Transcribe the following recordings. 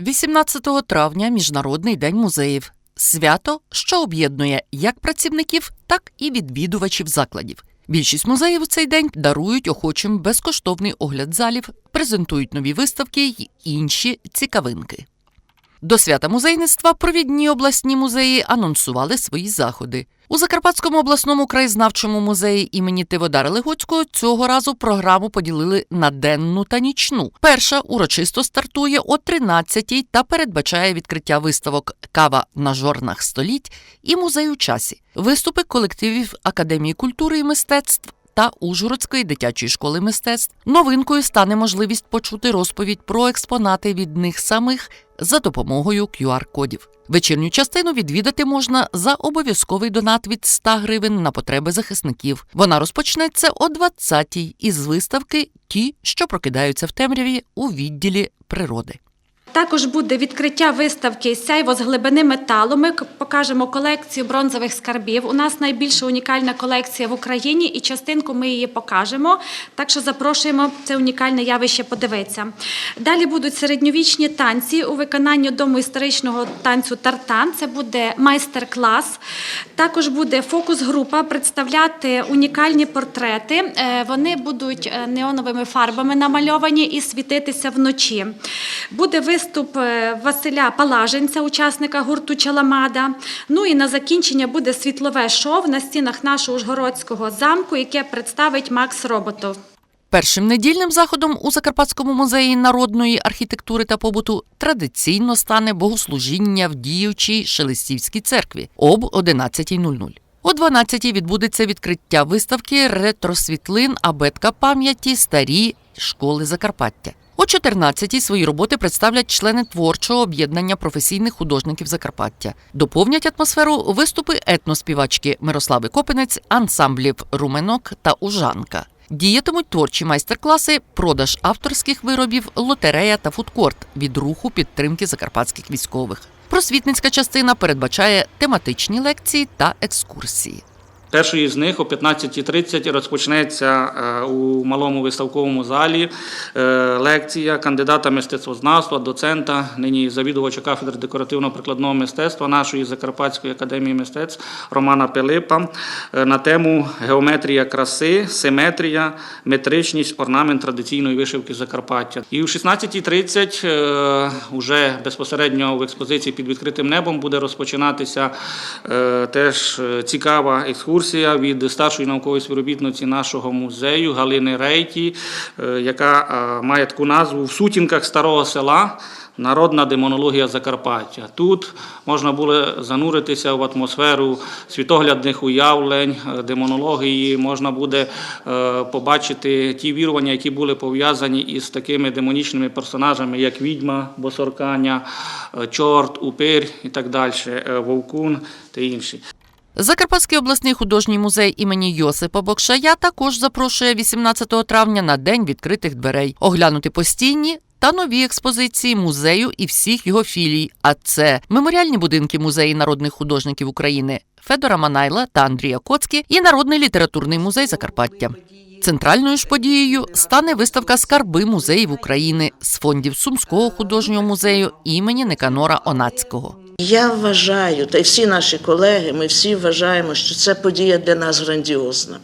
18 травня Міжнародний день музеїв. Свято, що об'єднує як працівників, так і відвідувачів закладів. Більшість музеїв у цей день дарують охочим безкоштовний огляд залів, презентують нові виставки й інші цікавинки. До свята музейництва провідні обласні музеї анонсували свої заходи. У Закарпатському обласному краєзнавчому музеї імені Тиводара Легоцького цього разу програму поділили на денну та нічну. Перша урочисто стартує о 13-й та передбачає відкриття виставок Кава на жорнах століть і музей у часі, виступи колективів Академії культури і мистецтв та Ужгородської дитячої школи мистецтв. Новинкою стане можливість почути розповідь про експонати від них самих за допомогою QR-кодів. Вечірню частину відвідати можна за обов'язковий донат від 100 гривень на потреби захисників. Вона розпочнеться о 20-й із виставки Ті, що прокидаються в темряві у відділі природи. Також буде відкриття виставки Сяйво з глибини металу. Ми покажемо колекцію бронзових скарбів. У нас найбільша унікальна колекція в Україні, і частинку ми її покажемо. Так що запрошуємо це унікальне явище подивитися. Далі будуть середньовічні танці у виконанні дому історичного танцю Тартан. Це буде майстер-клас. Також буде фокус-група представляти унікальні портрети. Е, Вони будуть е, неоновими фарбами намальовані і світитися вночі. Буде виступ е, Василя Палаженця, учасника гурту Чаламада. Ну і на закінчення буде світлове шоу на стінах нашого Ужгородського замку, яке представить Макс Роботов. Першим недільним заходом у Закарпатському музеї народної архітектури та побуту традиційно стане богослужіння в діючій Шелестівській церкві об 11.00. О 12.00 відбудеться відкриття виставки ретросвітлин абетка пам'яті старі школи Закарпаття. О 14.00 свої роботи представлять члени творчого об'єднання професійних художників Закарпаття. Доповнять атмосферу виступи етноспівачки Мирослави Копинець, ансамблів Руменок та Ужанка. Діятимуть творчі майстер-класи, продаж авторських виробів, лотерея та фудкорт від руху підтримки закарпатських військових. Просвітницька частина передбачає тематичні лекції та екскурсії. Першої з них о 15.30 розпочнеться е, у малому виставковому залі е, лекція кандидата мистецтвознавства, доцента, нині завідувача кафедри декоративно-прикладного мистецтва нашої Закарпатської академії мистецтв Романа Пилипа е, на тему геометрія краси, симетрія, метричність, орнамент традиційної вишивки Закарпаття. І в 16.30 е, уже безпосередньо в експозиції під відкритим небом буде розпочинатися теж цікава екскурсія від старшої наукової співробітниці нашого музею Галини Рейті, е, яка е, має таку назву в сутінках старого села. Народна демонологія Закарпаття. Тут можна було зануритися в атмосферу світоглядних уявлень, е, демонології. Можна буде побачити ті вірування, які були пов'язані із такими демонічними персонажами, як відьма, босорканя, е, чорт, упир і так далі, вовкун та інші. Закарпатський обласний художній музей імені Йосипа Бокшая також запрошує 18 травня на день відкритих дверей оглянути постійні та нові експозиції музею і всіх його філій. А це меморіальні будинки музеї народних художників України Федора Манайла та Андрія Коцькі і Народний літературний музей Закарпаття. Центральною ж подією стане виставка Скарби музеїв України з фондів Сумського художнього музею імені Никанора Онацького. Я вважаю, та й всі наші колеги, ми всі вважаємо, що це подія для нас грандіозна,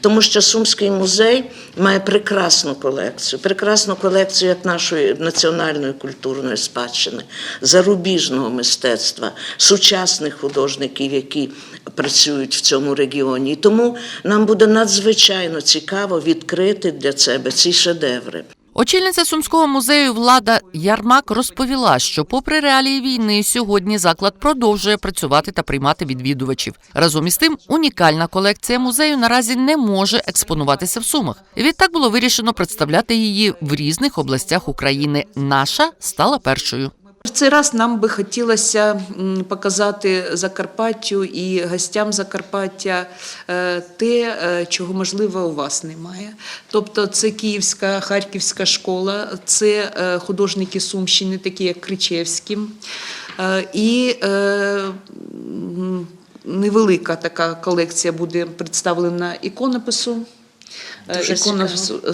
тому що Сумський музей має прекрасну колекцію, прекрасну колекцію як нашої національної культурної спадщини, зарубіжного мистецтва, сучасних художників, які працюють в цьому регіоні. І тому нам буде надзвичайно цікаво відкрити для себе ці шедеври. Очільниця Сумського музею Влада Ярмак розповіла, що, попри реалії війни, сьогодні заклад продовжує працювати та приймати відвідувачів. Разом із тим, унікальна колекція музею наразі не може експонуватися в Сумах. Відтак було вирішено представляти її в різних областях України. Наша стала першою. Цей раз нам би хотілося показати Закарпаттю і гостям Закарпаття е, те, е, чого можливо у вас немає. Тобто, це Київська Харківська школа, це е, художники Сумщини, такі як Кричевський, і невелика така колекція буде представлена іконопису. Е,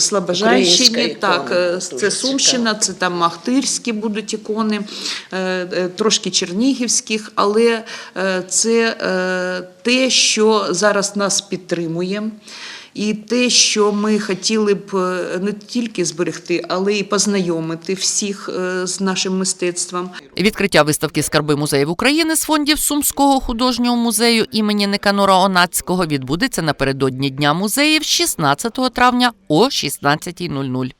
Слобожанщині, Українська так, е, це Сумщина, це там Махтирські будуть ікони, е, трошки Чернігівських, але це те, що зараз нас підтримує. І те, що ми хотіли б е, не тільки зберегти, але й познайомити всіх е, з нашим мистецтвом. Відкриття виставки Скарби музеїв України з фондів Сумського художнього музею імені Никанора Онацького відбудеться напередодні Дня музеїв 16 травня о 16.00.